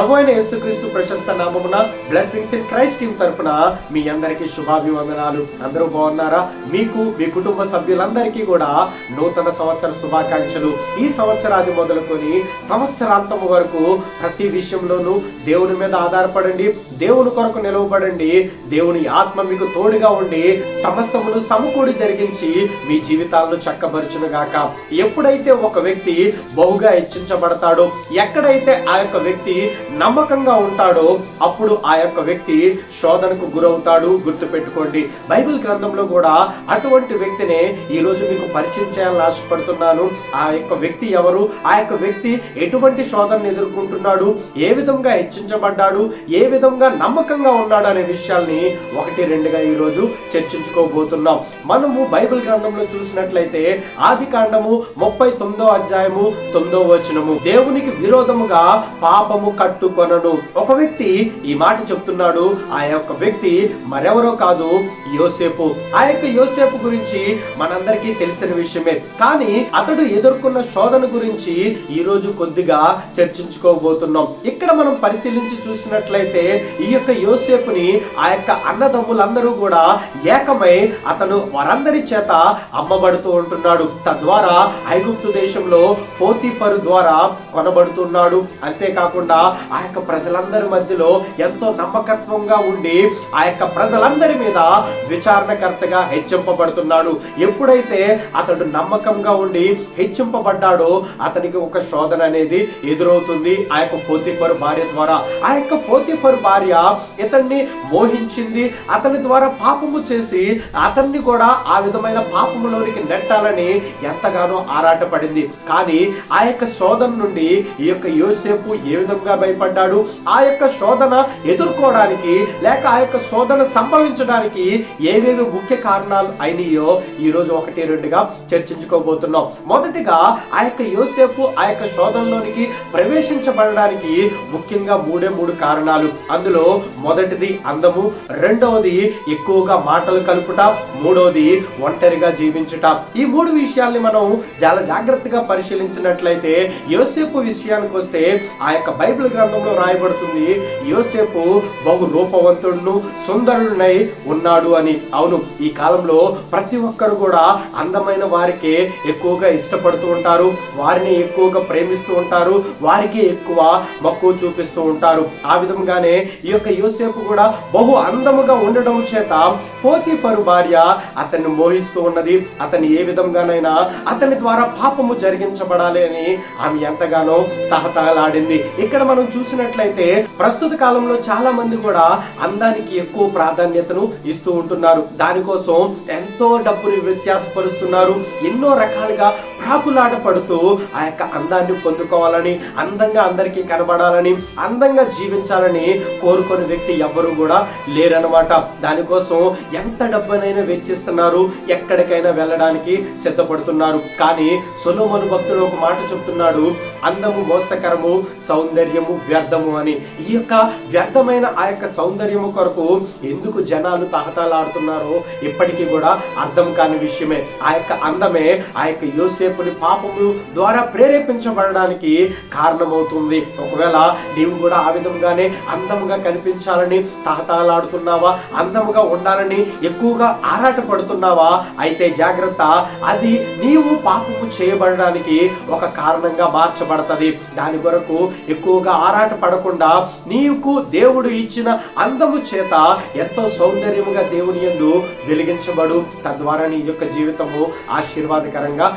ప్రభు అయిన యేసుక్రీస్తు ప్రశస్త నామమున బ్లెస్సింగ్స్ ఇన్ క్రైస్ట్ టీం తరపున మీ అందరికీ శుభాభివందనాలు. అందరూ బాగున్నారా? మీకు మీ కుటుంబ సభ్యులందరికీ కూడా నూతన సంవత్సర శుభాకాంక్షలు. ఈ సంవత్సరాది మొదలుకొని సంవత్సరాంతము వరకు ప్రతి విషయంలోనూ దేవుని మీద ఆధారపడండి దేవుని కొరకు నిలవబడండి దేవుని ఆత్మ మీకు తోడుగా ఉండి సమస్తమును సమకూడి జరిగించి మీ జీవితాలను చక్కబరుచును గాక ఎప్పుడైతే ఒక వ్యక్తి బహుగా హెచ్చించబడతాడో ఎక్కడైతే ఆ యొక్క వ్యక్తి నమ్మకంగా ఉంటాడో అప్పుడు ఆ యొక్క వ్యక్తి శోధనకు గురవుతాడు. గుర్తుపెట్టుకోండి. బైబిల్ గ్రంథంలో కూడా అటువంటి వ్యక్తినే ఈ రోజు మీకు పరిచయం చేయాలని ఆశపడుతున్నాను. ఆ యొక్క వ్యక్తి ఎవరు? ఆ యొక్క వ్యక్తి ఎటువంటి శోధనను ఎదుర్కొంటున్నాడు? ఏ విధంగా హెచ్చించబడ్డాడు? ఏ విధంగా నమ్మకంగా ఉన్నాడు అనే విషయాల్ని ఒకటి రెండుగా ఈ రోజు చర్చించుకోబోతున్నాం. మనము బైబిల్ గ్రంథంలో చూసినట్లయితే ఆది కాండము ముప్పై తొమ్మిదో అధ్యాయము తొమ్మిదో వచనము. దేవునికి విరోధముగా పాపము కట్టు పట్టుకొనను. ఒక వ్యక్తి ఈ మాట చెప్తున్నాడు. ఆ యొక్క వ్యక్తి మరెవరో కాదు యోసేపు. ఆ యొక్క యోసేపు గురించి మనందరికీ తెలిసిన విషయమే. కానీ అతడు ఎదుర్కొన్న శోధన గురించి ఈ రోజు కొద్దిగా చర్చించుకోబోతున్నాం. ఇక్కడ మనం పరిశీలించి చూసినట్లయితే ఈ యొక్క యోసేపుని ఆ యొక్క అన్నదమ్ములందరూ కూడా ఏకమై అతను వారందరి చేత అమ్మబడుతూ ఉంటున్నాడు. తద్వారా ఐగుప్తు దేశంలో ఫోర్తిఫర్ ద్వారా కొనబడుతున్నాడు. అంతేకాకుండా ఆ యొక్క ప్రజలందరి మధ్యలో ఎంతో నమ్మకత్వంగా ఉండి ఆ యొక్క ప్రజలందరి మీద విచారణకర్తగా హెచ్చింపబడుతున్నాడు. ఎప్పుడైతే అతడు నమ్మకంగా ఉండి హెచ్చింపబడ్డాడో అతనికి ఒక శోధన అనేది ఎదురవుతుంది. ఆ యొక్క ఫోతిఫర్ భార్య ద్వారా. ఆ యొక్క ఫోతిఫర్ భార్య ఇతన్ని మోహించింది. అతని ద్వారా పాపము చేసి అతన్ని కూడా ఆ విధమైన పాపములోనికి నెట్టాలని ఎంతగానో ఆరాటపడింది. కానీ ఆ యొక్క శోధన నుండి ఈ యొక్క యోసేపు ఏ విధంగా పడ్డాడు. ఆ యొక్క శోధన ఎదుర్కోవడానికి లేక ఆ యొక్క శోధన సంభవించడానికి ఏవేవి ముఖ్య కారణాలు అయినాయో ఈ రోజు ఒకటి రెండుగా చర్చించుకోబోతున్నాం. మొదటిగా ఆ యొక్క యోసేపు ఆ యొక్క శోధనలోనికి ప్రవేశించబడడానికి ముఖ్యంగా మూడే మూడు కారణాలు. అందులో మొదటిది అందము రెండవది ఎక్కువగా మాటలు కలుపుట మూడవది ఒంటరిగా జీవించుట. ఈ మూడు విషయాల్ని మనం చాలా జాగ్రత్తగా పరిశీలించినట్లయితే యోసేపు విషయానికి వస్తే ఆ యొక్క బైబిల్ గ్రంథంలో రాయబడుతుంది యోసేపు బహు రూపవంతుడును సుందరుడునై ఉన్నాడు అని. అవును ఈ కాలంలో ప్రతి ఒక్కరు కూడా అందమైన వారికే ఎక్కువగా ఇష్టపడుతూ ఉంటారు వారిని ఎక్కువగా ప్రేమిస్తూ ఉంటారు వారికి ఎక్కువ మక్కువ చూపిస్తూ ఉంటారు. ఆ విధంగానే ఈ యొక్క యోసేపు కూడా బహు అందముగా ఉండడం చేత పోతిఫరు భార్య అతన్ని మోహిస్తూ ఉన్నది. అతన్ని ఏ విధంగానైనా అతని ద్వారా పాపము జరిగించబడాలి అని ఆమె ఎంతగానో తహతహలాడింది. ఇక్కడ మనం చూసినట్లయితే ప్రస్తుత కాలంలో చాలా మంది కూడా అందానికి ఎక్కువ ప్రాధాన్యతను ఇస్తూ ఉంటున్నారు. దానికోసం ఎంతో డబ్బుని వ్యత్యాసపరుస్తున్నారు. ఎన్నో రకాలుగా ప్రాకులాట పడుతూ ఆ యొక్క అందాన్ని పొందుకోవాలని అందంగా అందరికీ కనబడాలని అందంగా జీవించాలని కోరుకునే వ్యక్తి ఎవరు కూడా లేరనమాట దానికోసం ఎంత డబ్బునైనా వెచ్చిస్తున్నారు ఎక్కడికైనా వెళ్ళడానికి సిద్ధపడుతున్నారు. కానీ సొలోమను భక్తుడు ఒక మాట చెప్తున్నాడు అందము మోసకరము సౌందర్యము వ్యర్థము అని. ఈ యొక్క వ్యర్థమైన ఆ యొక్క సౌందర్యము కొరకు ఎందుకు జనాలు తహతలాడుతున్నారో ఇప్పటికీ కూడా అర్థం కాని విషయమే. ఆ యొక్క అందమే ఆ యొక్క కొన్ని పాపము ద్వారా ప్రేరేపించబడడానికి కారణమవుతుంది. ఒకవేళ నీవు కూడా ఆ విధంగానే అందంగా కనిపించాలని తహతాలాడుతున్నావా అందముగా ఉండాలని ఎక్కువగా ఆరాట పడుతున్నావా అయితే జాగ్రత్త అది నీవు పాపము చేయబడడానికి ఒక కారణంగా మార్చబడతది. దాని కొరకు ఎక్కువగా ఆరాట పడకుండా నీకు దేవుడు ఇచ్చిన అందము చేత ఎంతో సౌందర్యముగా దేవుని యందు వెలిగించబడు. తద్వారా నీ యొక్క జీవితము ఆశీర్వాదకరంగా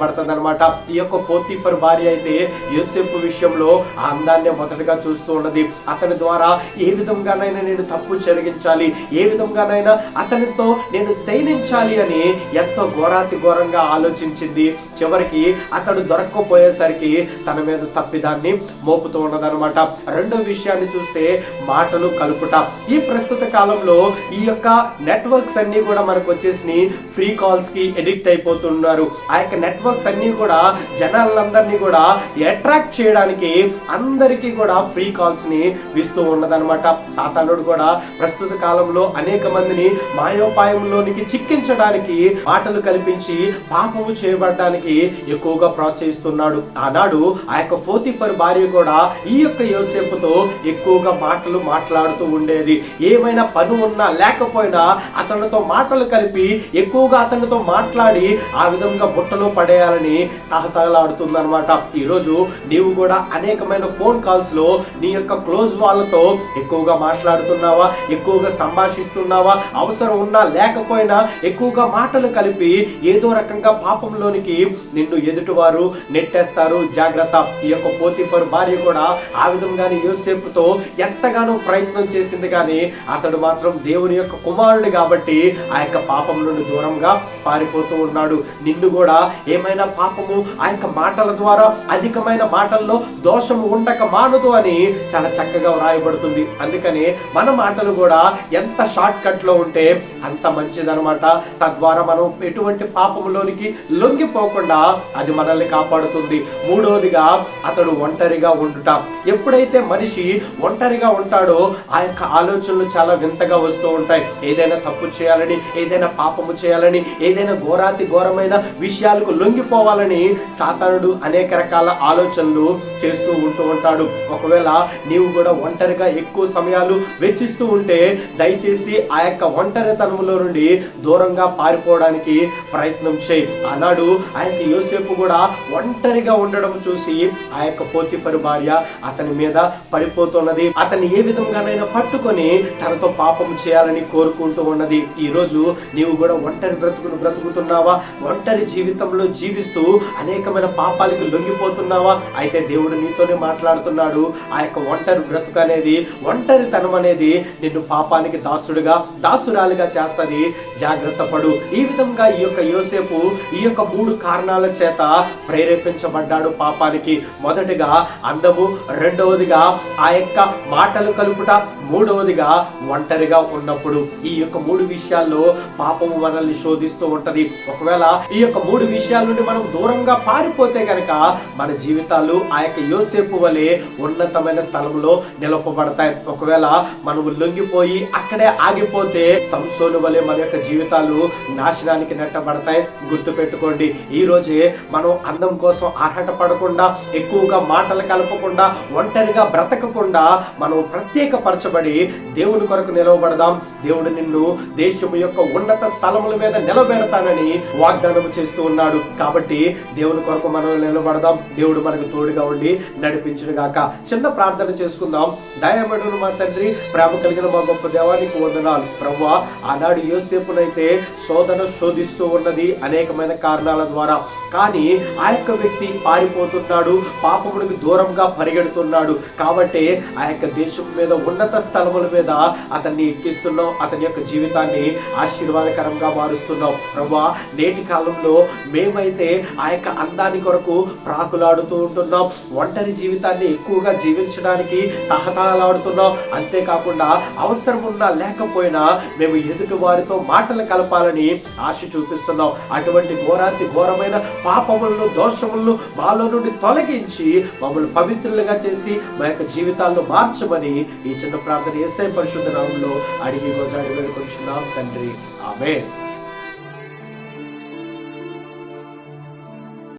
మార్చబడుతుంది అనమాట ఈ యొక్క ఫోర్తిఫర్ భార్య అయితే యోసేపు విషయంలో ఆ అందాన్ని మొదటగా చూస్తూ ఉన్నది. అతని ద్వారా ఏ విధంగానైనా నేను తప్పు జరిగించాలి ఏ విధంగానైనా అతనితో నేను శైలించాలి అని ఎంతో ఘోరాతి ఘోరంగా ఆలోచించింది. చివరికి అతడు దొరక్కపోయేసరికి తన మీద తప్పిదాన్ని మోపుతూ ఉన్నదనమాట రెండో విషయాన్ని చూస్తే మాటలు కలుపుట. ఈ ప్రస్తుత కాలంలో ఈ యొక్క నెట్వర్క్స్ అన్ని కూడా మనకు వచ్చేసి ఫ్రీ కాల్స్కి ఎడిక్ట్ అయిపోతున్నారు. ఆ యొక్క నెట్వర్క్ నెట్వర్క్స్ అన్ని కూడా జనాలందరినీ కూడా అట్రాక్ట్ చేయడానికి అందరికీ కూడా ఫ్రీ కాల్స్ని ఇస్తూ ఉన్నదన్నమాట. సాతానుడు కూడా ప్రస్తుత కాలంలో అనేక మందిని మాయోపాయంలోనికి చిక్కించడానికి మాటలు కల్పించి పాపము చేయబడడానికి ఎక్కువగా ప్రోత్సహిస్తున్నాడు. ఆనాడు ఆ యొక్క ఫోతిఫర్ భార్య కూడా ఈ యొక్క యోసేపుతో ఎక్కువగా మాటలు మాట్లాడుతూ ఉండేది. ఏమైనా పని ఉన్నా లేకపోయినా అతనితో మాటలు కలిపి ఎక్కువగా అతనితో మాట్లాడి ఆ విధంగా బుట్టలో పడేయాలని తహతలాడుతుందన్నమాట ఈరోజు నీవు కూడా అనేకమైన ఫోన్ కాల్స్లో నీ యొక్క క్లోజ్ వాళ్ళతో ఎక్కువగా మాట్లాడుతున్నావా? ఎక్కువగా సంభాషిస్తున్నావా? అవసరం ఉన్నా లేకపోయినా ఎక్కువగా మాటలు కలిపి ఏదో రకంగా పాపంలోనికి నిన్ను ఎదుటివారు నెట్టేస్తారు. జాగ్రత్త. ఈ యొక్క పోతిఫర్ భార్య కూడా ఆ విధంగానే యోసేపుతో ఎంతగానో ప్రయత్నం చేసింది కానీ అతడు మాత్రం దేవుని యొక్క కుమారుడు కాబట్టి ఆ యొక్క పాపం నుండి దూరంగా పారిపోతూ ఉన్నాడు. నిన్ను కూడా ఏమైనా పాపము ఆ యొక్క మాటల ద్వారా అధికమైన మాటల్లో దోషము ఉండక మానదు అని చాలా చక్కగా వ్రాయబడుతుంది. అందుకని మన మాటలు కూడా ఎంత షార్ట్ కట్లో ఉంటే అంత మంచిదనమాట తద్వారా మనం ఎటువంటి పాపములోనికి లొంగిపోకుండా అది మనల్ని కాపాడుతుంది. మూడోదిగా అతడు ఒంటరిగా ఉండుట. ఎప్పుడైతే మనిషి ఒంటరిగా ఉంటాడో ఆ యొక్క ఆలోచనలు చాలా వింతగా వస్తూ ఉంటాయి. ఏదైనా తప్పు చేయాలని ఏదైనా పాపము చేయాలని ఏదైనా ఘోరాతి ఘోరమైన విషయాలకు లొంగిపోవాలని సాతానుడు అనేక రకాల ఆలోచనలు చేస్తూ ఉంటూ ఉంటాడు. ఒకవేళ నీవు కూడా ఒంటరిగా ఎక్కువ సమయాలు వెచ్చిస్తూ ఉంటే దయచేసి ఆ యొక్క ఒంటరితనంలో నుండి దూరంగా పారిపోవడానికి ప్రయత్నం చేయి. ఆనాడు ఆ యొక్క యోసేపు కూడా ఒంటరిగా ఉండడం చూసి ఆ యొక్క పోతిఫర్ భార్య అతని మీద పడిపోతున్నది. అతన్ని ఏ విధంగానైనా పట్టుకొని తనతో పాపం చేయాలని కోరుకుంటూ ఉన్నది. ఈ రోజు నీవు కూడా ఒంటరి బ్రతుకును బ్రతుకుతున్నావా? ఒంటరి జీవితంలో జీవిస్తూ అనేకమైన పాపాలకు లొంగిపోతున్నావా? అయితే దేవుడు నీతోనే మాట్లాడుతున్నాడు. ఆ యొక్క ఒంటరి బ్రతుకు అనేది ఒంటరితనం అనేది నిన్ను పాపానికి దాసుడుగా దాసురాలుగా చేస్తుంది. జాగ్రత్త పడు. ఈ విధంగా ఈ యొక్క యోసేపు ఈ యొక్క మూడు కారణాల చేత ప్రేరేపించబడ్డాడు పాపానికి. మొదటిగా అందము రెండవదిగా ఆ యొక్క మాటలు కలుపుట మూడవదిగా ఒంటరిగా ఉన్నప్పుడు ఈ యొక్క మూడు విషయాల్లో పాపము మనల్ని శోధిస్తూ ఉంటది. ఒకవేళ ఈ యొక్క మూడు విషయాలు నుండి మనం దూరంగా పారిపోతే గనక మన జీవితాలు ఆ యొక్క యోసేపు వలె ఉన్నతమైన స్థలంలో నిలపబడతాయి. ఒకవేళ మనం లొంగిపోయి అక్కడే ఆగిపోతే సంసోను వలె మన యొక్క జీవితాలు నాశనానికి నెట్టబడతాయి. గుర్తు పెట్టుకోండి ఈ రోజే మనం అందం కోసం అర్హత పడకుండా ఎక్కువగా మాటలు కలపకుండా ఒంటరిగా బ్రతకకుండా మనం ప్రత్యేకపరచబడి దేవుని కొరకు నిలవబడదాం. దేవుడు నిన్ను దేశం యొక్క ఉన్నత స్థలముల మీద నిలబెడతానని వాగ్దానం చేస్తూ ఉన్నాడు. కాబట్టి దేవుని కొరకు మనం నిలబడదాం. దేవుడు మనకు తోడుగా ఉండి నడిపించును గాక. చిన్న ప్రార్థన చేసుకుందాం. దయమడును మా తండ్రి ప్రేమ కలిగిన మా గొప్ప దేవానికి వందనాలు. ప్రభు ఆనాడు యోసేపునైతే శోధన శోధిస్తూ ఉన్నది అనేకమైన కారణాల ద్వారా. కానీ ఆ యొక్క వ్యక్తి పారిపోతున్నాడు పాపమునికి దూరంగా పరిగెడుతున్నాడు. కాబట్టి ఆ యొక్క దేశం మీద ఉన్నత స్థలముల మీద అతన్ని ఎక్కిస్తున్నాం. అతని యొక్క జీవితాన్ని ఆశీర్వాదకరంగా మారుస్తున్నాం. ప్రభా నేటి కాలంలో ఎప్పుడైతే ఆ యొక్క అందాని కొరకు ప్రాకులాడుతూ ఉంటున్నాం. ఒంటరి జీవితాన్ని ఎక్కువగా జీవించడానికి తహతలాడుతున్నాం అంతేకాకుండా అవసరం ఉన్నా లేకపోయినా మేము ఎదుటి వారితో మాటలు కలపాలని ఆశ చూపిస్తున్నాం. అటువంటి ఘోరాతి ఘోరమైన పాపములను దోషములను మాలో నుండి తొలగించి మమ్మల్ని పవిత్రులుగా చేసి మా యొక్క జీవితాల్లో మార్చమని ఈ చిన్న ప్రార్థన ఎస్ఐ పరిశుద్ధ నామంలో అడిగి రోజు అడిగి తండ్రి. ఆమె